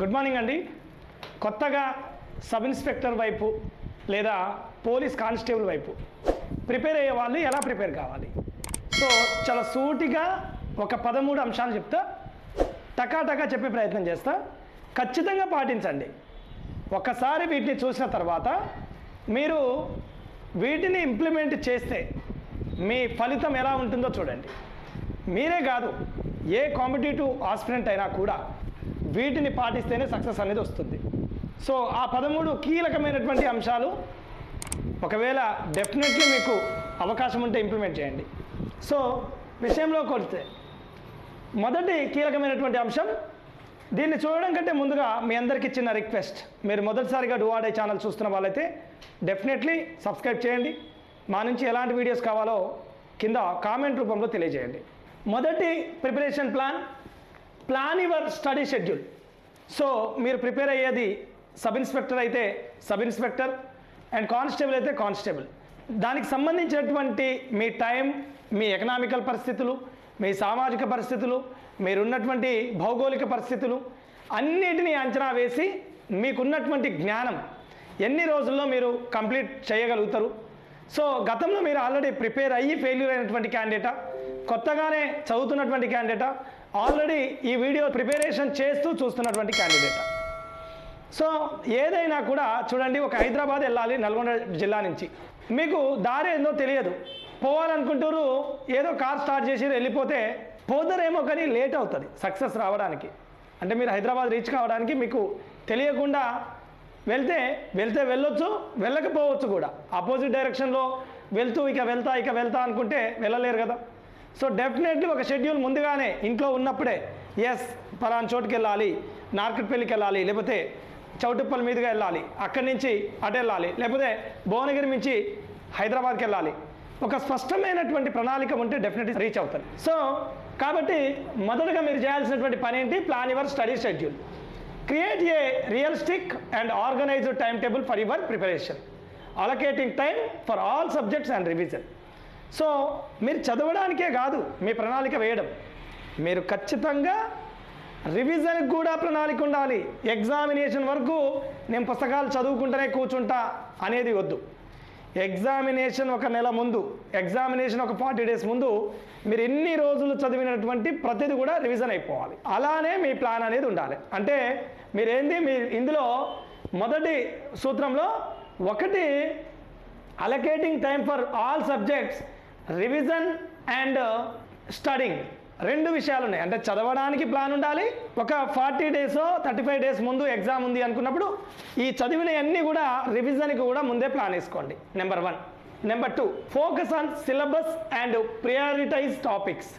Good morning అండి. కొత్తగా sub inspector వైపు లేదా పోలీస్ కానిస్టేబుల్ వైపు ప్రిపేర్ అయ్యే వాళ్ళు ఎలా ప్రిపేర్ కావాలి? సో చాలా సూటిగా ఒక పదమూడు అంశాలు చెప్తా టకాటకా చెప్పే ప్రయత్నం చేస్తా. ఖచ్చితంగా పాటించండి. ఒకసారి వీటిని చూసిన తర్వాత మీరు వీటిని ఇంప్లిమెంట్ చేస్తే మీ ఫలితం ఎలా ఉంటుందో చూడండి. మీరే కాదు ఏ కాంపిటేటివ్ ఆస్పిరెంట్ అయినా కూడా వీటిని పాటిస్తేనే సక్సెస్ అనేది వస్తుంది. సో ఆ పదమూడు కీలకమైనటువంటి అంశాలు ఒకవేళ డెఫినెట్లీ మీకు అవకాశం ఉంటే ఇంప్లిమెంట్ చేయండి. సో విషయంలో కొడితే మొదటి కీలకమైనటువంటి అంశం దీన్ని చూడడం కంటే ముందుగా మీ అందరికీ చిన్న రిక్వెస్ట్. మీరు మొదటిసారిగా డువాడే ఛానల్ చూస్తున్న వాళ్ళైతే డెఫినెట్లీ సబ్స్క్రైబ్ చేయండి. మా నుంచి ఎలాంటి వీడియోస్ కావాలో కింద కామెంట్ రూపంలో తెలియజేయండి. మొదటి preparation plan plan your study schedule so మీరు ప్రిపేర్ అయ్యేది సబ్ ఇన్స్పెక్టర్ అయితే సబ్ ఇన్స్పెక్టర్ అండ్ కానిస్టేబుల్ అయితే కానిస్టేబుల్ దానికి సంబంధించినటువంటి మీ టైం మీ ఎకనామికల్ పరిస్థితులు మీ సామాజిక పరిస్థితులు మీరున్నటువంటి భౌగోళిక పరిస్థితులు అన్నిటినీ అంచనా వేసి మీకున్నటువంటి జ్ఞానం ఎన్ని రోజుల్లో మీరు కంప్లీట్ చేయగలుగుతారు. సో గతంలో మీరు ఆల్రెడీ ప్రిపేర్ అయ్యి ఫెయిల్యూర్ అయినటువంటి క్యాండిడేటా కొత్తగానే చదువుతున్నటువంటి క్యాండిడేటా ఆల్రెడీ ఈ వీడియో ప్రిపరేషన్ చేస్తూ చూస్తున్నటువంటి క్యాండిడేట్ సో ఏదైనా కూడా చూడండి ఒక హైదరాబాద్ వెళ్ళాలి నల్గొండ జిల్లా నుంచి. మీకు దారి ఏందో తెలియదు. పోవాలనుకుంటారు ఏదో కార్ స్టార్ట్ చేసి వెళ్ళిపోతే పోదరేమో కానీ లేట్ అవుతుంది సక్సెస్ రావడానికి. అంటే మీరు హైదరాబాద్ రీచ్ కావడానికి మీకు తెలియకుండా వెళ్తే వెళ్తే వెళ్ళొచ్చు వెళ్ళకపోవచ్చు కూడా. ఆపోజిట్ డైరెక్షన్లో వెళ్తూ ఇక వెళ్తా ఇక వెళ్తా అనుకుంటే వెళ్ళలేరు కదా. సో డెఫినెట్లీ ఒక షెడ్యూల్ ముందుగానే ఇంట్లో ఉన్నప్పుడే ఎస్ పలానా చోటుకి వెళ్ళాలి నార్కెట్పల్లికి వెళ్ళాలి లేకపోతే చౌటుప్పల్ మీదుగా వెళ్ళాలి అక్కడి నుంచి అటు వెళ్ళాలి లేకపోతే భువనగిరి నుంచి హైదరాబాద్కి వెళ్ళాలి. ఒక స్పష్టమైనటువంటి ప్రణాళిక ఉంటే డెఫినెట్లీ రీచ్ అవుతారు. సో కాబట్టి మొదటగా మీరు చేయాల్సినటువంటి పని ఏంటి? Plan your study schedule create a realistic and organised time table for your preparation allocating time for all subjects and revision so మీరు చదవడానికే కాదు మీ ప్రణాళిక వేయడం. మీరు ఖచ్చితంగా రివిజన్కి కూడా ప్రణాళిక ఉండాలి. ఎగ్జామినేషన్ వరకు నేను పుస్తకాలు చదువుకుంటూనే కూర్చుంటా అనేది వద్దు. ఎగ్జామినేషన్ ఒక నెల ముందు ఎగ్జామినేషన్ ఒక ఫార్టీ డేస్ ముందు మీరు ఎన్ని రోజులు చదివినటువంటి ప్రతిదీ కూడా రివిజన్ అయిపోవాలి. అలానే మీ ప్లాన్ అనేది ఉండాలి. అంటే మీరేంది? మీ ఇందులో మొదటి సూత్రంలో ఒకటి allocating time for all subjects revision and studying రెండు విషయాలు ఉన్నాయి అంటే చదవడానికి ప్లాన్ ఉండాలి. ఒక forty days thirty five days ముందు ఎగ్జామ్ ఉంది అనుకున్నప్పుడు ఈ చదివినవన్నీ కూడా రివిజన్కి కూడా ముందే ప్లాన్ వేసుకోండి. Number one number two focus on syllabus and prioritise topics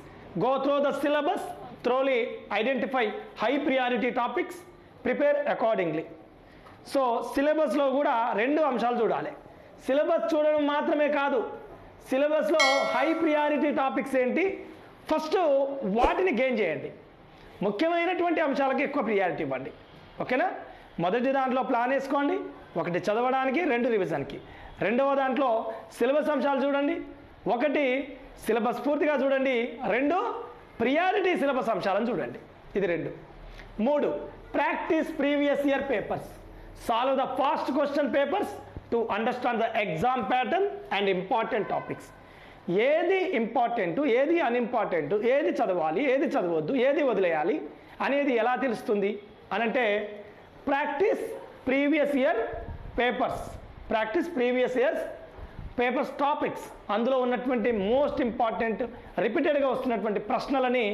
go through the syllabus thoroughly identify high priority topics prepare accordingly so సిలబస్లో కూడా రెండు అంశాలు చూడాలి. సిలబస్ చూడడం మాత్రమే కాదు సిలబస్లో హై ప్రియారిటీ టాపిక్స్ ఏంటి? ఫస్ట్ వాటిని గెయిన్ చేయండి. ముఖ్యమైనటువంటి అంశాలకి ఎక్కువ ప్రియారిటీ ఇవ్వండి. ఓకేనా? మొదటి దాంట్లో ప్లాన్ వేసుకోండి. ఒకటి చదవడానికి రెండు రివిజన్కి. రెండవ దాంట్లో సిలబస్ అంశాలు చూడండి. ఒకటి సిలబస్ పూర్తిగా చూడండి. రెండు ప్రియారిటీ సిలబస్ అంశాలను చూడండి. ఇది రెండు. మూడు practice previous year papers. Solve the past question papers. To understand the exam pattern and important topics ఏది ఇంపార్టెంట్ ఏది అన్ఇంపార్టెంట్ ఏది చదవాలి ఏది చదవద్దు ఏది వదిలేయాలి అనేది ఎలా తెలుస్తుంది? అనంటే practice previous year papers practice previous years papers topics అందులో ఉన్నటువంటి మోస్ట్ ఇంపార్టెంట్ రిపీటెడ్గా వస్తున్నటువంటి ప్రశ్నలని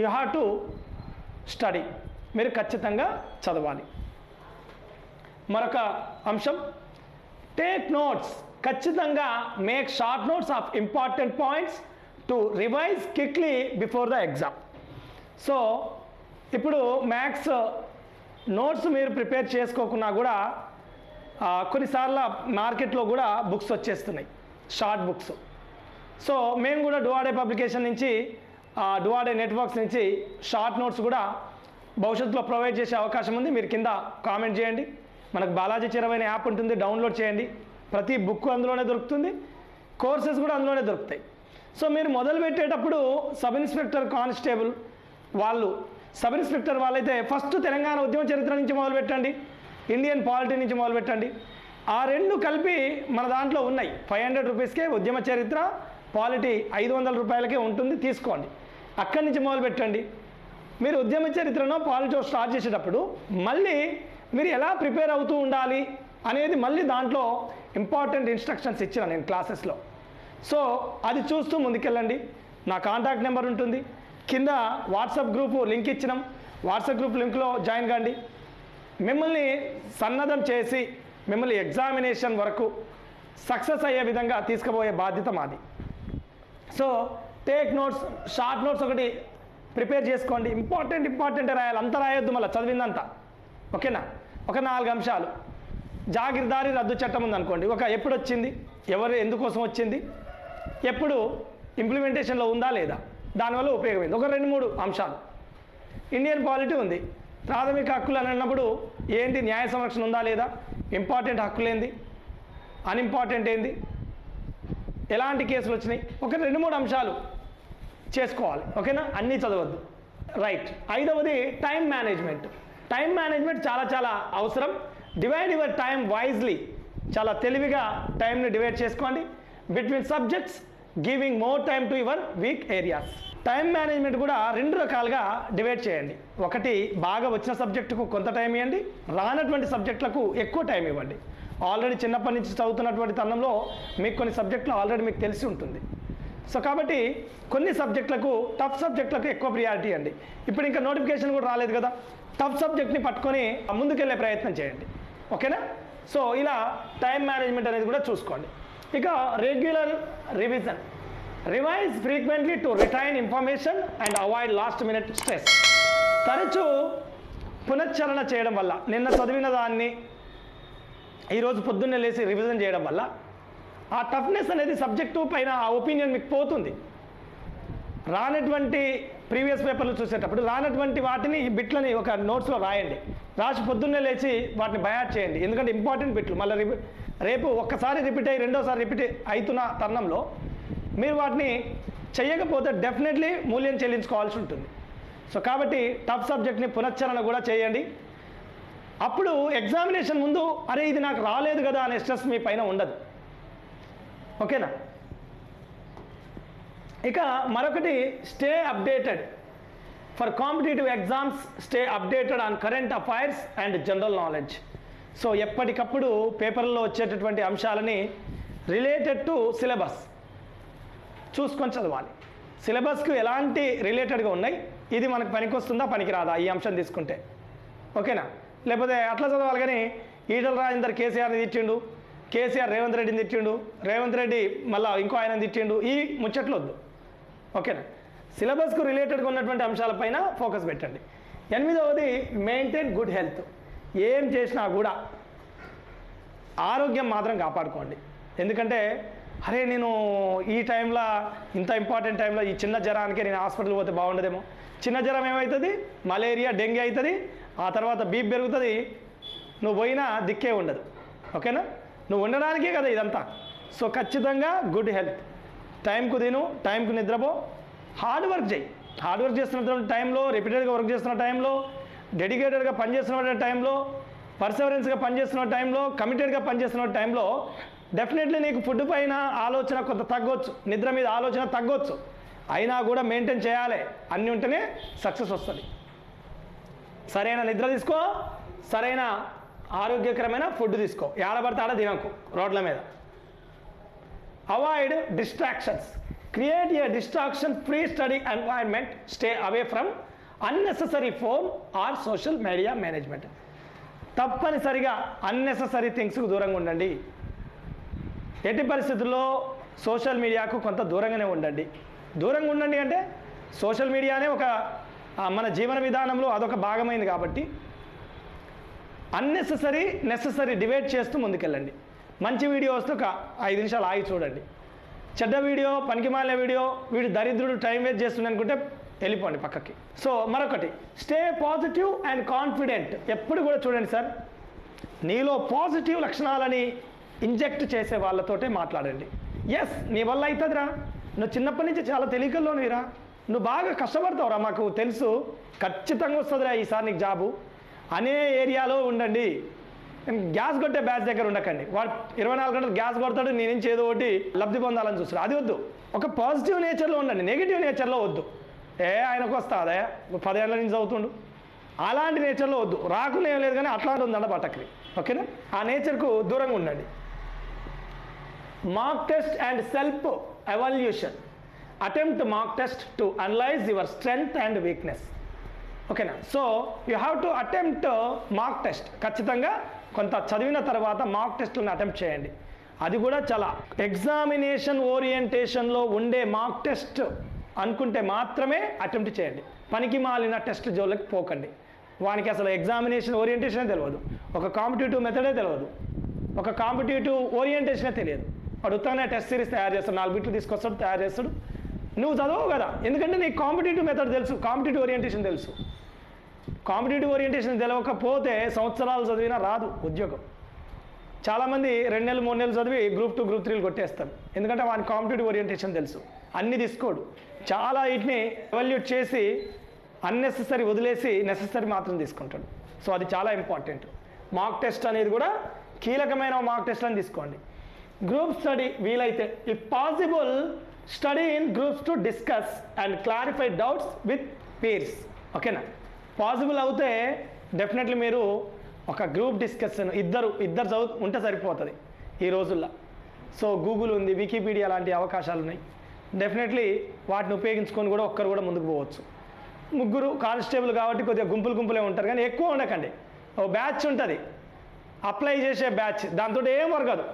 యూ హ్యావ్ టు స్టడీ మీరు ఖచ్చితంగా చదవాలి. మరొక అంశం టేక్ నోట్స్ ఖచ్చితంగా make short notes of important points to revise quickly before the exam so ఇప్పుడు మ్యాథ్స్ నోట్స్ మీరు ప్రిపేర్ చేసుకోకున్నా కూడా కొన్నిసార్లు మార్కెట్లో కూడా బుక్స్ వచ్చేస్తున్నాయి. షార్ట్ బుక్స్ సో మేము కూడా డువాడే పబ్లికేషన్ నుంచి డువాడే నెట్వర్క్స్ నుంచి షార్ట్ నోట్స్ కూడా భవిష్యత్తులో ప్రొవైడ్ చేసే అవకాశం ఉంది. మీరు కింద కామెంట్ చేయండి. మనకు బాలాజీ చిరమైన యాప్ ఉంటుంది డౌన్లోడ్ చేయండి. ప్రతి బుక్ అందులోనే దొరుకుతుంది కోర్సెస్ కూడా అందులోనే దొరుకుతాయి. సో మీరు మొదలు పెట్టేటప్పుడు సబ్ ఇన్స్పెక్టర్ కానిస్టేబుల్ వాళ్ళు సబ్ ఇన్స్పెక్టర్ వాళ్ళైతే ఫస్ట్ తెలంగాణ ఉద్యమ చరిత్ర నుంచి మొదలు పెట్టండి ఇండియన్ పాలిటీ నుంచి మొదలు పెట్టండి. ఆ రెండు కలిపి మన దాంట్లో ఉన్నాయి. ఫైవ్ హండ్రెడ్ రూపీస్కే ఉద్యమ చరిత్ర పాలిటీ ఐదు వందల రూపాయలకే ఉంటుంది తీసుకోండి. అక్కడి నుంచి మొదలు పెట్టండి. మీరు ఉద్యమ చరిత్రను పాలిటీ స్టార్ట్ చేసేటప్పుడు మళ్ళీ మీరు ఎలా ప్రిపేర్ అవుతూ ఉండాలి అనేది మళ్ళీ దాంట్లో ఇంపార్టెంట్ ఇన్స్ట్రక్షన్స్ ఇచ్చిన నేను క్లాసెస్లో. సో అది చూస్తూ ముందుకెళ్ళండి. నా కాంటాక్ట్ నెంబర్ ఉంటుంది. కింద వాట్సాప్ గ్రూప్ లింక్ ఇచ్చినాం. వాట్సాప్ గ్రూప్ లింక్లో జాయిన్ కాండి. మిమ్మల్ని సన్నద్ధం చేసి మిమ్మల్ని ఎగ్జామినేషన్ వరకు సక్సెస్ అయ్యే విధంగా తీసుకుపోయే బాధ్యత మాది. So take notes short notes ఒకటి ప్రిపేర్ చేసుకోండి. ఇంపార్టెంట్ ఇంపార్టెంట్ రాయాలి. అంత రాయొద్దు మళ్ళీ. చదివిందంతా. ఓకేనా? ఒక నాలుగు అంశాలు. జాగిర్దారి రద్దు చట్టం ఉందనుకోండి ఒక ఎప్పుడు వచ్చింది ఎవరు ఎందుకోసం వచ్చింది? ఎప్పుడు ఇంప్లిమెంటేషన్లో ఉందా లేదా? దానివల్ల ఉపయోగమైంది. ఒక రెండు మూడు అంశాలు. ఇండియన్ పాలిటీ ఉంది. ప్రాథమిక హక్కులు అని అన్నప్పుడు ఏంటి? న్యాయ సంరక్షణ ఉందా లేదా? ఇంపార్టెంట్ హక్కులేంది అన్ఇంపార్టెంట్ ఏంది? ఎలాంటి కేసులు వచ్చినాయి? ఒక రెండు మూడు అంశాలు చేసుకోవాలి. ఓకేనా? అన్నీ చదవద్దు. రైట్. ఐదవది టైం మేనేజ్మెంట్. టైం మేనేజ్మెంట్ చాలా చాలా అవసరం. డివైడ్ యువర్ టైం వైజ్లీ చాలా తెలివిగా టైంని డివైడ్ చేసుకోండి. Between subjects giving more time to your weak areas time management కూడా రెండు రకాలుగా డివైడ్ చేయండి. ఒకటి బాగా వచ్చిన సబ్జెక్టుకు కొంత టైం ఇవ్వండి. రానటువంటి సబ్జెక్టులకు ఎక్కువ టైం ఇవ్వండి. ఆల్రెడీ చిన్నప్పటి నుంచి చదువుతున్నటువంటి తరుణంలో మీకు కొన్ని సబ్జెక్టులు ఆల్రెడీ మీకు తెలిసి ఉంటుంది. సో కాబట్టి కొన్ని సబ్జెక్టులకు టఫ్ సబ్జెక్టులకు ఎక్కువ ప్రియారిటీ అండి ఇప్పుడు ఇంకా నోటిఫికేషన్ కూడా రాలేదు కదా. టఫ్ సబ్జెక్ట్ని పట్టుకొని ముందుకెళ్ళే ప్రయత్నం చేయండి. ఓకేనా? సో ఇలా టైం మేనేజ్మెంట్ అనేది కూడా చూసుకోండి. ఇక regular revision revise frequently to retain information and avoid last minute stress తరచూ పునశ్చరణ చేయడం వల్ల నిన్న చదివిన దాన్ని ఈరోజు పొద్దున్నే లేచి రివిజన్ చేయడం వల్ల ఆ టఫ్నెస్ అనేది సబ్జెక్టు పైన ఆ ఒపీనియన్ మీకు పోతుంది. రానటువంటి ప్రీవియస్ పేపర్లు చూసేటప్పుడు రానటువంటి వాటిని ఈ బిట్లని ఒక నోట్స్లో రాయండి. రాసి పొద్దున్నే లేచి వాటిని బయాట్ చేయండి. ఎందుకంటే ఇంపార్టెంట్ బిట్లు. మళ్ళీ రేపు ఒక్కసారి రిపీట్ అయ్యి రెండోసారి రిపీట్ అవుతున్న తరుణంలో మీరు వాటిని చేయకపోతే డెఫినెట్లీ మూల్యం చెల్లించుకోవాల్సి ఉంటుంది. సో కాబట్టి టఫ్ సబ్జెక్ట్ని పునశ్చరణ కూడా చేయండి. అప్పుడు ఎగ్జామినేషన్ ముందు అరే ఇది నాకు రాలేదు కదా అనే స్ట్రెస్ మీ పైన ఉండదు. ఓకేనా? ఇక మరొకటి stay updated for competitive exams stay updated on current affairs and general knowledge so ఎప్పటికప్పుడు పేపర్లో వచ్చేటటువంటి అంశాలని రిలేటెడ్ టు సిలబస్ చూసుకొని చదవాలి. సిలబస్కు ఎలాంటి రిలేటెడ్గా ఉన్నాయి? ఇది మనకు పనికొస్తుందా పనికిరాదా? ఈ అంశం తీసుకుంటే. ఓకేనా? లేకపోతే అట్లా చదవాలి కానీ ఈటల రాజేందర్ కేసీఆర్ని తిట్టిండు కేసీఆర్ రేవంత్ రెడ్డిని తిట్టిండు రేవంత్ రెడ్డి మళ్ళీ ఇంకో ఆయన తిట్టిండు ఈ ముచ్చట్లు వద్దు ఓకేనా? సిలబస్కు రిలేటెడ్గా ఉన్నటువంటి అంశాలపైన ఫోకస్ పెట్టండి. ఎనిమిదవది మెయింటైన్ గుడ్ హెల్త్. ఏం చేసినా కూడా ఆరోగ్యం మాత్రం కాపాడుకోండి. ఎందుకంటే అరే నేను ఈ టైంలో ఇంత ఇంపార్టెంట్ టైంలో ఈ చిన్న జ్వరానికి నేను హాస్పిటల్ పోతే బాగుండదేమో. చిన్న జ్వరం ఏమవుతుంది? మలేరియా డెంగ్యూ అవుతుంది. ఆ తర్వాత బీప్ పెరుగుతుంది. నువ్వు పోయినా దిక్కే ఉండదు. ఓకేనా? నువ్వు ఉండడానికే కదా ఇదంతా. సో ఖచ్చితంగా గుడ్ హెల్త్. టైంకు తిను టైంకు నిద్రపో. హార్డ్ వర్క్ చేయి. హార్డ్ వర్క్ చేస్తున్నటువంటి టైంలో రిపీటెడ్గా వర్క్ చేస్తున్న టైంలో డెడికేటెడ్గా పనిచేస్తున్న టైంలో పర్సవరెన్స్గా పనిచేస్తున్న టైంలో కమిటెడ్గా పనిచేస్తున్న టైంలో డెఫినెట్లీ నీకు ఫుడ్ పైన ఆలోచన కొంత తగ్గొచ్చు. నిద్ర మీద ఆలోచన తగ్గొచ్చు. అయినా కూడా మెయింటైన్ చేయాలి. అన్నీ ఉంటేనే సక్సెస్ వస్తుంది. సరైన నిద్ర తీసుకో. సరైన ఆరోగ్యకరమైన ఫుడ్ తీసుకో. ఏడబడితే ఆడ తినకు రోడ్ల మీద. Avoid distractions create a distraction free study environment stay away from unnecessary phone or social media management తప్పనిసరిగా అన్నెసెసరీ థింగ్స్కు దూరంగా ఉండండి. ఎట్టి పరిస్థితుల్లో సోషల్ మీడియాకు కొంత దూరంగానే ఉండండి. దూరంగా ఉండండి అంటే సోషల్ మీడియానే ఒక మన జీవన విధానంలో అదొక భాగమైంది కాబట్టి అన్నెసెసరీ నెససరీ డిబేట్ చేస్తూ ముందుకెళ్ళండి. మంచి వీడియో వస్తే ఒక ఐదు నిమిషాలు ఆగి చూడండి. చెడ్డ వీడియో పనికిమాలిన వీడియో వీడు దరిద్రుడు టైం వేస్ట్ చేస్తుంది అనుకుంటే వెళ్ళిపోండి పక్కకి. సో మరొకటి స్టే పాజిటివ్ అండ్ కాన్ఫిడెంట్ ఎప్పుడు కూడా చూడండి సార్ నీలో పాజిటివ్ లక్షణాలని ఇంజెక్ట్ చేసే వాళ్ళతోటే మాట్లాడండి. ఎస్ నీ వల్ల అవుతుందిరా నువ్వు చిన్నప్పటి నుంచి చాలా తెలియకల్లోనిరా నువ్వు బాగా కష్టపడతావురా మాకు తెలుసు. ఖచ్చితంగా వస్తుందిరా ఈసారి నీకు జాబు. అనే ఏరియాలో ఉండండి. గ్యాస్ కొట్టే బ్యాచ్ దగ్గర ఉండకండి. వాడు ఇరవై నాలుగు గంటలు గ్యాస్ కొడతాడు నేను నుంచి ఏదో ఒకటి లబ్ధి పొందాలని చూస్తాడు. అది వద్దు. ఒక పాజిటివ్ నేచర్లో ఉండండి. నెగిటివ్ నేచర్లో వద్దు. ఏ ఆయనకు వస్తాదే? పదేళ్ళ నుంచి చదువుతుండు. అలాంటి నేచర్లో వద్దు. రాకుండా ఏం లేదు కానీ అట్లాంటి ఉందండి బట్టక్రి. ఓకేనా? ఆ నేచర్కు దూరంగా ఉండండి. Mock test and self evaluation attempt mock test to analyse your strength and weakness ఓకేనా? So you have to attempt mock test ఖచ్చితంగా కొంత చదివిన తర్వాత మాక్ టెస్టులను అటెంప్ట్ చేయండి. అది కూడా చాలా ఎగ్జామినేషన్ ఓరియంటేషన్లో ఉండే మాక్ టెస్ట్ అనుకుంటే మాత్రమే అటెంప్ట్ చేయండి. పనికి మాలిన టెస్ట్ జోలికి పోకండి. వానికి అసలు ఎగ్జామినేషన్ ఓరియంటేషనే తెలియదు ఒక కాంపిటేటివ్ మెథడే తెలియదు ఒక కాంపిటేటివ్ ఓరియంటేషనే తెలియదు. వాడు ఉత్తగానే టెస్ట్ సిరీస్ తయారు చేస్తాడు నాలుగు బిట్లు తీసుకొస్తాడు తయారు చేస్తాడు. నువ్వు చదవవు కదా. ఎందుకంటే నీకు కాంపిటేటివ్ మెథడ్ తెలుసు కాంపిటేటివ్ ఓరియంటేషన్ తెలుసు. కాంపిటేటివ్ ఓరియంటేషన్ తెలవకపోతే సంవత్సరాలు చదివినా రాదు ఉద్యోగం. చాలామంది రెండు నెలలు మూడు నెలలు చదివి గ్రూప్ టూ గ్రూప్ త్రీలు కొట్టేస్తారు. ఎందుకంటే వాని కాంపిటేటివ్ ఓరియంటేషన్ తెలుసు. అన్ని తీసుకోడు. చాలా వీటిని ఎవల్యూట్ చేసి అన్నెసెసరీ వదిలేసి నెసెసరీ మాత్రం తీసుకుంటాడు. సో అది చాలా ఇంపార్టెంట్ మాక్ టెస్ట్ అనేది కూడా కీలకమైన మాక్ టెస్ట్ అని తీసుకోండి. గ్రూప్ స్టడీ వీలైతే if possible study in groups to discuss and clarify doubts with peers ఓకేనా పాసిబుల్ అవుతే డెఫినెట్లీ మీరు ఒక గ్రూప్ డిస్కషన్ ఇద్దరు ఇద్దరు చదువు ఉంటే సరిపోతుంది ఈ రోజుల్లో. సో గూగుల్ ఉంది వికీపీడియా లాంటి అవకాశాలు ఉన్నాయి. డెఫినెట్లీ వాటిని ఉపయోగించుకొని కూడా ఒక్కరు కూడా ముందుకు పోవచ్చు. ముగ్గురు కానిస్టేబుల్ కాబట్టి కొద్దిగా గుంపులు గుంపులే ఉంటారు. కానీ ఎక్కువ ఉండకండి. ఓ బ్యాచ్ ఉంటుంది. అప్లై చేసే బ్యాచ్. దాంతో ఏం వరకదు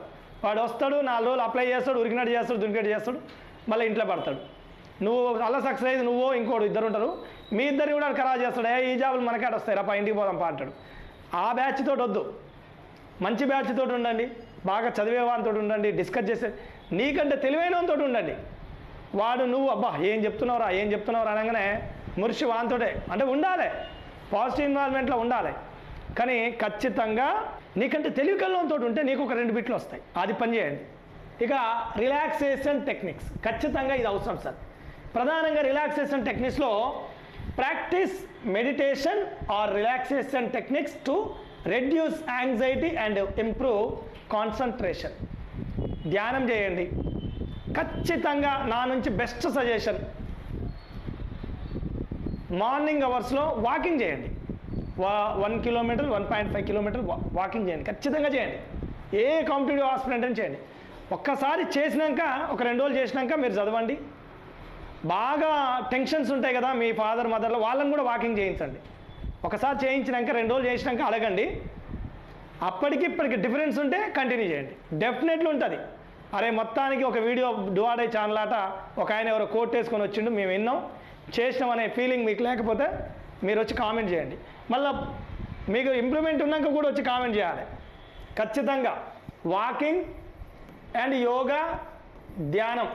వాడు వస్తాడు నాలుగు రోజులు అప్లై చేస్తాడు ఉరికినట్టు చేస్తాడు దునికట్టు చేస్తాడు మళ్ళీ ఇంట్లో పడతాడు. నువ్వు అలా సక్సెస్ అయ్యేది నువ్వు ఇంకోడు ఇద్దరు ఉంటారు. మీ ఇద్దరిని కూడా ఖరాబ్ చేస్తాడు. ఏ ఈ జాబులు మనకాడ వస్తాయి రా ఇంటికి పోదాం పా అంటాడు. ఆ బ్యాచ్ తోటి వద్దు. మంచి బ్యాచ్ తోటి ఉండండి. బాగా చదివేవానితో ఉండండి. డిస్కస్ చేసే నీకంటే తెలివైన తోటి ఉండండి. వాడు నువ్వు అబ్బా ఏం చెప్తున్నావురా ఏం చెప్తున్నావురా అనగానే మురిసి వానితోటే అంటే ఉండాలి. పాజిటివ్ ఇన్వాల్వ్మెంట్లో ఉండాలి. కానీ ఖచ్చితంగా నీకంటే తెలివి కళ్ళంతో ఉంటే నీకు ఒక రెండు బిట్లు వస్తాయి. అది పని చేయండి. ఇక రిలాక్సేషన్ టెక్నిక్స్ ఖచ్చితంగా ఇది అవసరం సార్. ప్రధానంగా relaxation టెక్నిక్స్లో practice meditation or relaxation techniques to reduce anxiety and improve concentration ధ్యానం చేయండి. ఖచ్చితంగా నా నుంచి బెస్ట్ సజెషన్ మార్నింగ్ అవర్స్లో వాకింగ్ చేయండి. వా one kilometre one point five kilometre walking చేయండి. ఖచ్చితంగా చేయండి. ఏ కాంపిటేటివ్ హాస్పిటల్ చేయండి. ఒక్కసారి చేసినాక ఒక రెండు రోజులు చేసినాక మీరు చదవండి. బాగా టెన్షన్స్ ఉంటాయి కదా మీ ఫాదర్ మదర్లో వాళ్ళని కూడా వాకింగ్ చేయించండి. ఒకసారి చేయించినాక రెండు రోజులు చేసినాక అడగండి. అప్పటికి ఇప్పటికి డిఫరెన్స్ ఉంటే కంటిన్యూ చేయండి. డెఫినెట్లీ ఉంటుంది. అరే మొత్తానికి ఒక వీడియో డువాడే ఛానల్ ఆట ఒక ఆయన ఎవరో కోట్ వేసుకొని వచ్చిండు మేము విన్నాం. చేసినాం అనే ఫీలింగ్ మీకు లేకపోతే మీరు వచ్చి కామెంట్ చేయండి. మళ్ళీ మీకు ఇంప్రూవ్మెంట్ ఉన్నాక కూడా వచ్చి కామెంట్ చేయాలి. ఖచ్చితంగా వాకింగ్ అండ్ యోగా ధ్యానం.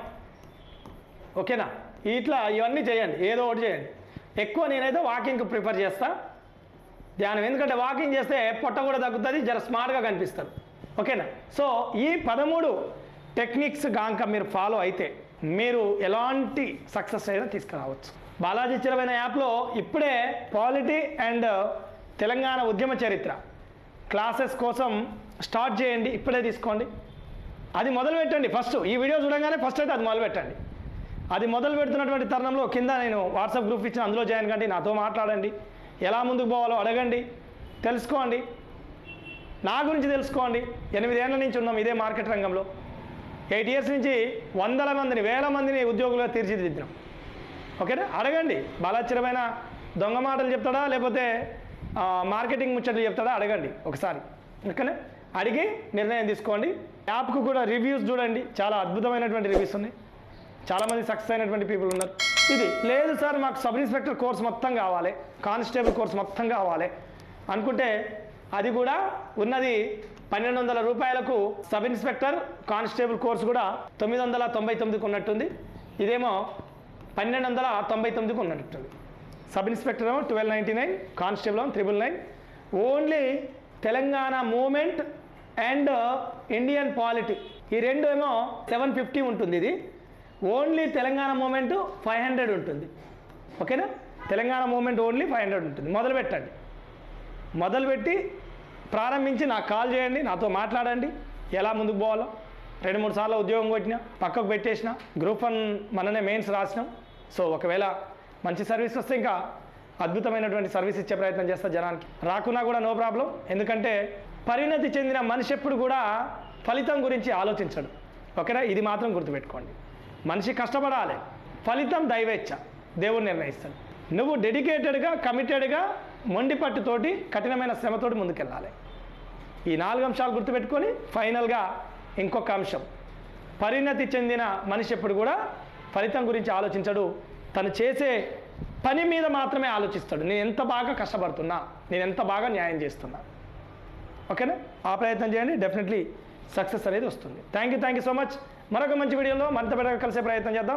ఓకేనా ఇట్లా ఇవన్నీ చేయండి ఏదో ఒకటి చేయండి. ఎక్కువ నేనైతే వాకింగ్కి ప్రిఫర్ చేస్తా. ధ్యానం ఎందుకంటే వాకింగ్ చేస్తే పొట్ట కూడా తగ్గుతుంది జర స్మార్ట్గా కనిపిస్తారు ఓకేనా? సో ఈ పదమూడు టెక్నిక్స్ గాంక మీరు ఫాలో అయితే మీరు ఎలాంటి సక్సెస్ అయినా తీసుకురావచ్చు. బాలాజీ చిరమైన యాప్లో ఇప్పుడే పాలిటీ అండ్ తెలంగాణ ఉద్యమ చరిత్ర. క్లాసెస్ కోసం స్టార్ట్ చేయండి ఇప్పుడే తీసుకోండి. అది మొదలు పెట్టండి ఫస్ట్ ఈ వీడియో చూడగానే ఫస్ట్ అయితే అది మొదలు పెట్టండి అది మొదలు పెడుతున్నటువంటి తరుణంలో కింద నేను వాట్సాప్ గ్రూప్ ఇచ్చిన అందులో జాయిన్ కండి నాతో మాట్లాడండి. ఎలా ముందుకు పోవాలో అడగండి. తెలుసుకోండి. నా గురించి తెలుసుకోండి. ఎనిమిదేళ్ళ నుంచి ఉన్నాం ఇదే మార్కెట్ రంగంలో. ఎయిట్ ఇయర్స్ నుంచి వందల మందిని వేల మందిని ఉద్యోగులుగా తీర్చిదిద్దినాం. ఓకేనా? అడగండి. బాలాచిరమైన దొంగ మాటలు చెప్తాడా? లేకపోతే మార్కెటింగ్ ముచ్చట్లు చెప్తాడా? అడగండి ఒకసారి. ఓకేనా? అడిగి నిర్ణయం తీసుకోండి. యాప్కు కూడా రివ్యూస్ చూడండి. చాలా అద్భుతమైనటువంటి రివ్యూస్ ఉన్నాయి. చాలామంది సక్సెస్ అయినటువంటి పీపుల్ ఉన్నారు. ఇది లేదు సార్ మాకు సబ్ ఇన్స్పెక్టర్ కోర్స్ మొత్తం కావాలి. కానిస్టేబుల్ కోర్స్ మొత్తం కావాలి. అనుకుంటే అది కూడా ఉన్నది పన్నెండు వందల రూపాయలకు సబ్ ఇన్స్పెక్టర్ కానిస్టేబుల్ కోర్స్ కూడా తొమ్మిది వందల తొంభై తొమ్మిదికి ఉన్నట్టుంది. ఇదేమో పన్నెండు వందల తొంభై తొమ్మిదికి ఉన్నట్టుంది. సబ్ ఇన్స్పెక్టర్ ఏమో ట్వెల్వ్ నైంటీ నైన్ కానిస్టేబుల్ ఏమో triple nine only Telangana movement and Indian polity ఈ రెండు ఏమో సెవెన్ ఫిఫ్టీ ఉంటుంది ఇది. Only Telangana movement five hundred ఉంటుంది. ఓకేనా? Telangana movement only five hundred ఉంటుంది. మొదలు పెట్టండి. మొదలుపెట్టి ప్రారంభించి నాకు కాల్ చేయండి నాతో మాట్లాడండి. ఎలా ముందుకు పోవాలో. రెండు మూడు సార్లు ఉద్యోగం కొట్టినా పక్కకు పెట్టేసిన గ్రూప్ వన్ మననే మెయిన్స్ రాసినాం. సో ఒకవేళ మంచి సర్వీస్ వస్తే ఇంకా అద్భుతమైనటువంటి సర్వీస్ ఇచ్చే ప్రయత్నం చేస్తా జనానికి. రాకున్నా కూడా నో ప్రాబ్లం. ఎందుకంటే పరిణతి చెందిన మనిషి ఎప్పుడు కూడా ఫలితం గురించి ఆలోచించడు. ఓకేనా? ఇది మాత్రం గుర్తుపెట్టుకోండి. మనిషి కష్టపడాలి. ఫలితం దైవేచ్ఛ. దేవుడు నిర్ణయిస్తాడు. నువ్వు డెడికేటెడ్గా కమిటెడ్గా మొండి పట్టుతోటి కఠినమైన శ్రమతోటి ముందుకెళ్ళాలి. ఈ నాలుగు అంశాలు గుర్తుపెట్టుకొని ఫైనల్గా ఇంకొక అంశం. పరిణతి చెందిన మనిషి ఎప్పుడు కూడా ఫలితం గురించి ఆలోచించడు. తను చేసే పని మీద మాత్రమే ఆలోచిస్తాడు. నేను ఎంత బాగా కష్టపడుతున్నా నేను ఎంత బాగా న్యాయం చేస్తున్నా. ఓకేనా? ఆ ప్రయత్నం చేయండి. డెఫినెట్లీ సక్సెస్ అనేది వస్తుంది. Thank you thank you so much. మరొక మంచి వీడియోలో మరింత బెటర్గా కలిసే ప్రయత్నం చేద్దాం.